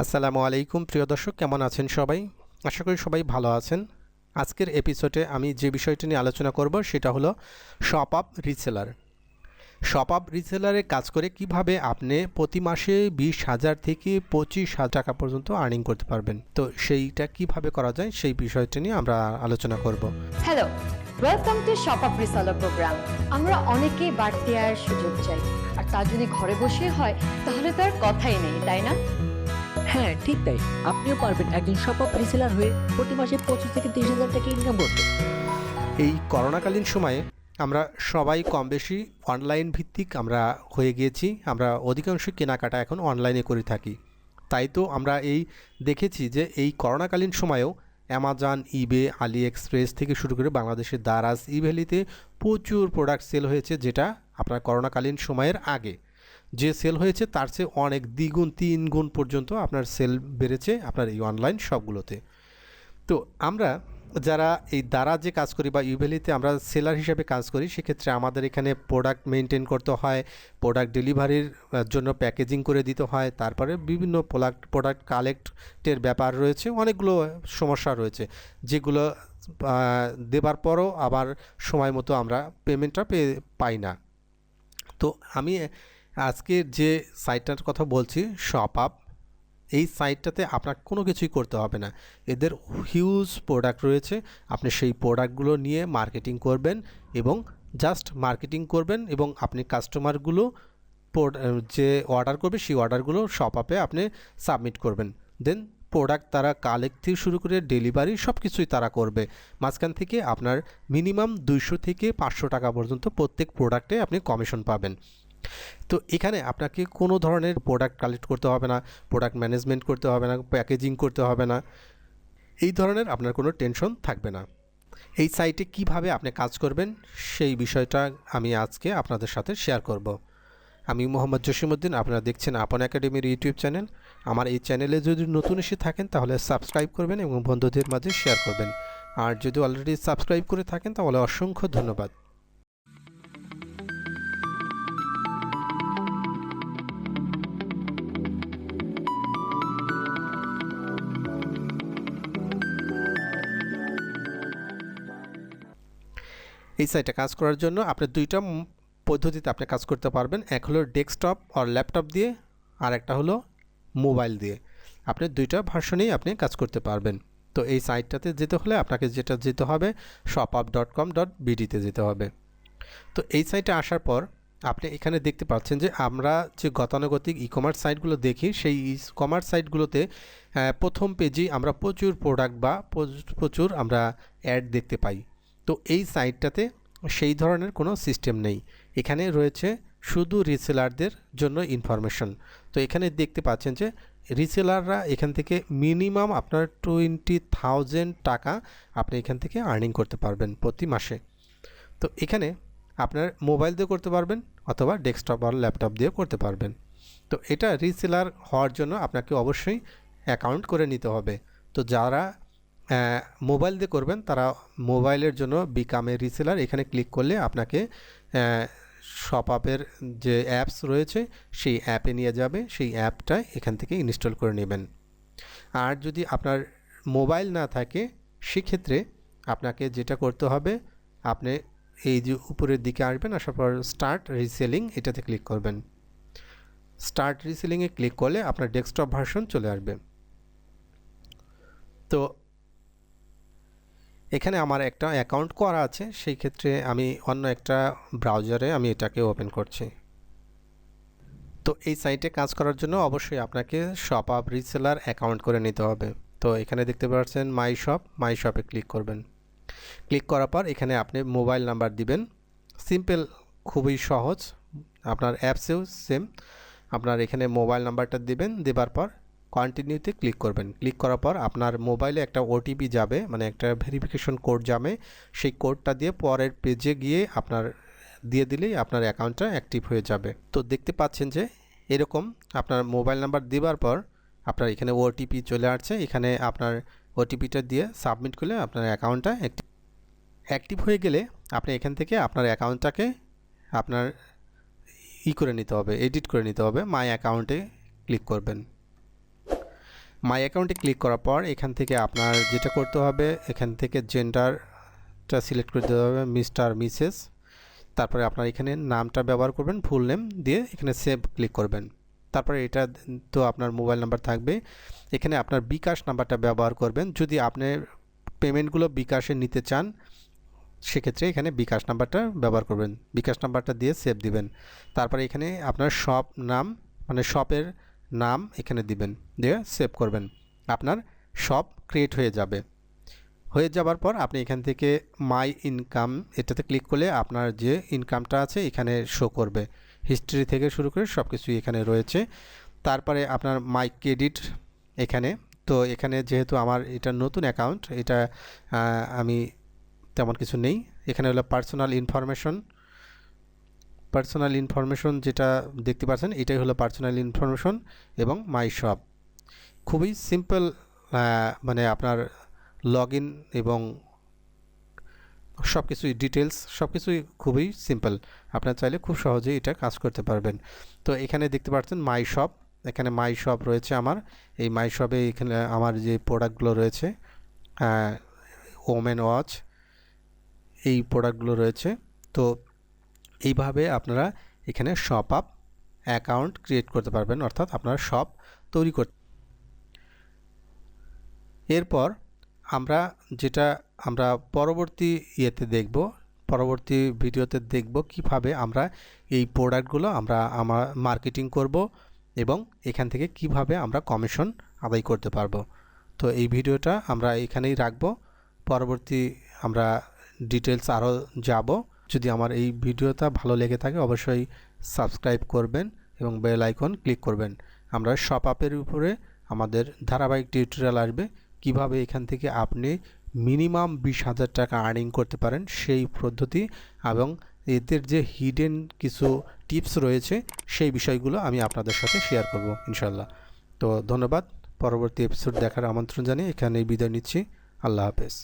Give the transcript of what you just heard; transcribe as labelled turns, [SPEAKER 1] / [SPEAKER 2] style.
[SPEAKER 1] আসসালামু আলাইকুম, প্রিয় দর্শক, কেমন আছেন সবাই? আশা করি সবাই ভালো আছেন। আজকের এপিসোডে আমি যে বিষয়টি নিয়ে আলোচনা করব সেটা হলো shop up reseller shop up রিসেলারে কাজ করে কীভাবে আপনি প্রতি মাসে বিশ হাজার থেকে পঁচিশ হাজার টাকা পর্যন্ত আর্নিং করতে পারবেন। তো সেইটা কীভাবে করা যায় সেই বিষয়টি নিয়ে আমরা আলোচনা করব।
[SPEAKER 2] Hello welcome to ShopUp reseller program আমরা অনেকেই বাড়তি আয়ের সুযোগ চাই, আর তা যদি ঘরে বসে হয়, তাহলে তো আর কথাই নেই, তাই না?
[SPEAKER 3] হ্যাঁ ঠিক তাই। আপনিও পারবেন একজন আপ রিসেলার হয়ে প্রতি মাসে পঁচিশ থেকে তিরিশ হাজার টাকা ইনকাম করতে।
[SPEAKER 1] এই করোনাকালীন সময়ে আমরা সবাই কম বেশি অনলাইন ভিত্তিক আমরা হয়ে গিয়েছি। আমরা অধিকাংশ কেনাকাটা এখন অনলাইনে করে থাকি। তাই তো আমরা এই দেখেছি যে এই করোনাকালীন সময়েও অ্যামাজন ইবে আলি এক্সপ্রেস থেকে শুরু করে বাংলাদেশের দারাজ ইভ্যালিতে প্রচুর প্রোডাক্ট সেল হয়েছে যেটা আপনার করোনাকালীন সময়ের আগে। যে সেল হয়েছে তার চেয়ে অনেক দ্বিগুণ তিন গুণ পর্যন্ত আপনার সেল বেড়েছে আপনার এই অনলাইন সবগুলোতে তো আমরা যারা এই দ্বারা যে কাজ করি বা ইউভেলিতে আমরা সেলার হিসাবে কাজ করি, সেক্ষেত্রে আমাদের এখানে প্রোডাক্ট মেনটেন করতে হয় প্রোডাক্ট ডেলিভারির জন্য প্যাকেজিং করে দিতে হয়, তারপরে বিভিন্ন প্রোডাক্ট প্রোডাক্ট কালেক্টের ব্যাপার রয়েছে, অনেকগুলো সমস্যা রয়েছে, যেগুলো দেবার পরও আবার সময় মতো আমরা পেমেন্টটা পেয়ে পাই না। তো আমি আজকে যে সাইটটার কথা বলছি শপ আপ এই সাইটটাতে আপনার কোনো কিছুই করতে হবে না। এদের হিউজ প্রোডাক্ট রয়েছে। আপনি সেই প্রোডাক্টগুলো নিয়ে মার্কেটিং করবেন এবং জাস্ট মার্কেটিং করবেন এবং আপনি কাস্টমারগুলো যে অর্ডার করবে, সেই অর্ডারগুলো শপ আপে আপনি সাবমিট করবেন। দেন প্রোডাক্ট তারা কালেক্ট থেকে শুরু করে ডেলিভারি সব কিছুই তারা করবে। মাঝখান থেকে আপনার মিনিমাম দুইশো থেকে পাঁচশো টাকা পর্যন্ত প্রত্যেক প্রোডাক্টে আপনি কমিশন পাবেন। তো এখানে আপনাকে কোনো ধরনের প্রোডাক্ট কালেক্ট করতে হবে না প্রোডাক্ট ম্যানেজমেন্ট করতে হবে না প্যাকেজিং করতে হবে না। এই ধরনের আপনার কোনো টেনশন থাকবে না। এই সাইটে কীভাবে আপনি কাজ করবেন সেই বিষয়টা আমি আজকে আপনাদের সাথে শেয়ার করব। আমি মোহাম্মদ জসিমুদ্দিন আপনারা দেখছেন আপন একাডেমির ইউটিউব চ্যানেল আমার এই চ্যানেলে যদি নতুন এসে থাকেন তাহলে সাবস্ক্রাইব করবেন এবং বন্ধুদের মাঝে শেয়ার করবেন। আর যদি অলরেডি সাবস্ক্রাইব করে থাকেন তাহলে অসংখ্য ধন্যবাদ। এই সাইটে কাজ করার জন্য আপনি দুইটা পদ্ধতিতে আপনি কাজ করতে পারবেন। এক হলো ডেস্কটপ আর ল্যাপটপ দিয়ে, আর একটা হলো মোবাইল দিয়ে। আপনি দুইটা ভার্সনেই আপনি কাজ করতে পারবেন। তো এই সাইটটাতে যেতে হলে আপনাকে যেটা যেতে হবে shop up dot com dot বিডিতে যেতে হবে। তো এই সাইটে আসার পর আপনি এখানে দেখতে পাচ্ছেন যে আমরা যে গতানুগতিক ই কমার্স সাইটগুলো দেখি, সেই ই কমার্স সাইটগুলোতে প্রথম পেজেই আমরা প্রচুর প্রোডাক্ট বা প্রচ- প্রচুর আমরা অ্যাড দেখতে পাই। তো এই সাইটটাতে সেই ধরনের কোনো সিস্টেম নেই। এখানে রয়েছে শুধু রিসেলারদের জন্য ইনফরমেশন। তো এখানে দেখতে পাচ্ছেন যে রিসেলাররা এখান থেকে মিনিমাম আপনার টোয়েন্টি থাউজেন্ড টাকা আপনি এখান থেকে আর্নিং করতে পারবেন প্রতি মাসে। তো এখানে আপনার মোবাইল দিয়ে করতে পারবেন অথবা ডেস্কটপ আর ল্যাপটপ দিয়ে করতে পারবেন। তো এটা রিসেলার হওয়ার জন্য আপনাকে অবশ্যই অ্যাকাউন্ট করে নিতে হবে। তো যারা মোবাইল দিয়ে করবেন, তারা মোবাইলের জন্য বিকামে রিসেলার এখানে ক্লিক করলে আপনাকে শপ আপের যে অ্যাপস রয়েছে, সেই অ্যাপে নিয়ে যাবে। সেই অ্যাপটা এখান থেকে ইনস্টল করে নেবেন। আর যদি আপনার মোবাইল না থাকে, সেক্ষেত্রে আপনাকে যেটা করতে হবে, আপনি এই যে উপরের দিকে আসবেন, আসার পর স্টার্ট রিসেলিং এটাতে ক্লিক করবেন। স্টার্ট রিসেলিংয়ে ক্লিক করলে আপনার ডেস্কটপ ভার্সন চলে আসবে। তো এখানে আমার একটা অ্যাকাউন্ট করা আছে, সেই ক্ষেত্রে আমি অন্য একটা ব্রাউজারে আমি এটাকে ওপেন করছি। তো এই সাইটে কাজ করার জন্য অবশ্যই আপনাকে শপ আপ রিসেলার অ্যাকাউন্ট করে নিতে হবে। তো এখানে দেখতে পাচ্ছেন মাই শপ মাই শপে ক্লিক করবেন। ক্লিক করার পর এখানে আপনি মোবাইল নাম্বার দিবেন। সিম্পল খুবই সহজ। আপনার অ্যাপসেও সেম আপনার এখানে মোবাইল নাম্বারটা দিবেন, দেবার পর কন্টিনিউতে ক্লিক করবেন। ক্লিক করার পর আপনার মোবাইলে একটা ওটিপি যাবে মানে একটা ভেরিফিকেশন কোড যাবে। সেই কোডটা দিয়ে পরের পেজে গিয়ে আপনার, দিয়ে দিলেই আপনার অ্যাকাউন্টটা অ্যাক্টিভ হয়ে যাবে। তো দেখতে পাচ্ছেন যে এরকম আপনার মোবাইল নাম্বার দেওয়ার পর আপনার এখানে ওটিপি চলে আসছে। এখানে আপনার ওটিপিটা দিয়ে সাবমিট করলে আপনার অ্যাকাউন্টটা অ্যাক্টিভ হয়ে গেলে আপনি এখান থেকে আপনার অ্যাকাউন্টটাকে আপনার ই করে নিতে হবে এডিট করে নিতে হবে মাই অ্যাকাউন্টে ক্লিক করবেন। মাই অ্যাকাউন্টে ক্লিক করার পর এখান থেকে আপনার যেটা করতে হবে, এখান থেকে জেন্ডারটা সিলেক্ট করে দিতে হবে মিস্টার মিসেস তারপরে আপনার এখানে নামটা ব্যবহার করবেন ফুল নেম দিয়ে এখানে সেভ ক্লিক করবেন। তারপরে এটা তো আপনার মোবাইল নাম্বার থাকবে। এখানে আপনার বিকাশ নাম্বারটা ব্যবহার করবেন। যদি আপনি পেমেন্টগুলো বিকাশে নিতে চান, সেক্ষেত্রে এখানে বিকাশ নাম্বারটা ব্যবহার করবেন। বিকাশ নাম্বারটা দিয়ে সেভ দিবেন। তারপরে এখানে আপনার শপ নাম মানে শপের নাম এখানে দিবেন, দিয়ে সেভ করবেন। আপনার শপ ক্রিয়েট হয়ে যাবে। হয়ে যাবার পর আপনি এখান থেকে মাই ইনকাম এটাতে ক্লিক করলে আপনার যে ইনকামটা আছে এখানে শো করবে। হিস্ট্রি থেকে শুরু করে সব কিছুই এখানে রয়েছে। তারপরে আপনার মাই ক্রেডিট এখানে। তো এখানে যেহেতু আমার এটা নতুন অ্যাকাউন্ট এটা আমি তেমন কিছু নেই। এখানে হলো পার্সোনাল ইনফরমেশন পার্সোনাল ইনফরমেশন যেটা দেখতে পাচ্ছেন, এটাই হলো পার্সোনাল ইনফরমেশন এবং মাই শপ খুবই সিম্পল মানে আপনার লগ ইন এবং সব কিছুই ডিটেলস সব কিছুই খুবই সিম্পল আপনার চাইলে খুব সহজেই এটা কাজ করতে পারবেন। তো এখানে দেখতে পাচ্ছেন মাই শপ এখানে মাই শপ রয়েছে আমার। এই মাই শপে এখানে আমার যে প্রোডাক্টগুলো রয়েছে ওমেন ওয়াচ এই প্রোডাক্টগুলো রয়েছে। তো এইভাবে আপনারা এখানে শপ আপ অ্যাকাউন্ট ক্রিয়েট করতে পারবেন, অর্থাৎ আপনার শপ তৈরি করতে এরপর আমরা যেটা আমরা পরবর্তী ইয়েতে দেখব, পরবর্তী ভিডিওতে দেখব কীভাবে আমরা এই প্রোডাক্টগুলো আমরা আমার মার্কেটিং করব এবং এখান থেকে কীভাবে আমরা কমিশন আদায় করতে পারব। তো এই ভিডিওটা আমরা এখানেই রাখব। পরবর্তী আমরা ডিটেলস আরও যাব। যদি আমার এই ভিডিওটা ভালো লেগে থাকে, অবশ্যই সাবস্ক্রাইব করবেন এবং বেল আইকন ক্লিক করবেন। আমরা শপ আপের উপরে আমাদের ধারাবাহিক টিউটোরিয়াল আসবে। কীভাবে এখান থেকে আপনি মিনিমাম বিশ হাজার টাকা আর্নিং করতে পারেন সেই পদ্ধতি এবং এদের যে হিডেন কিছু টিপস রয়েছে সেই বিষয়গুলো আমি আপনাদের সাথে শেয়ার করব ইনশাল্লাহ তো ধন্যবাদ। পরবর্তী এপিসোড দেখার আমন্ত্রণ জানিয়ে এখানেই বিদায় নিচ্ছি। আল্লাহ হাফেজ।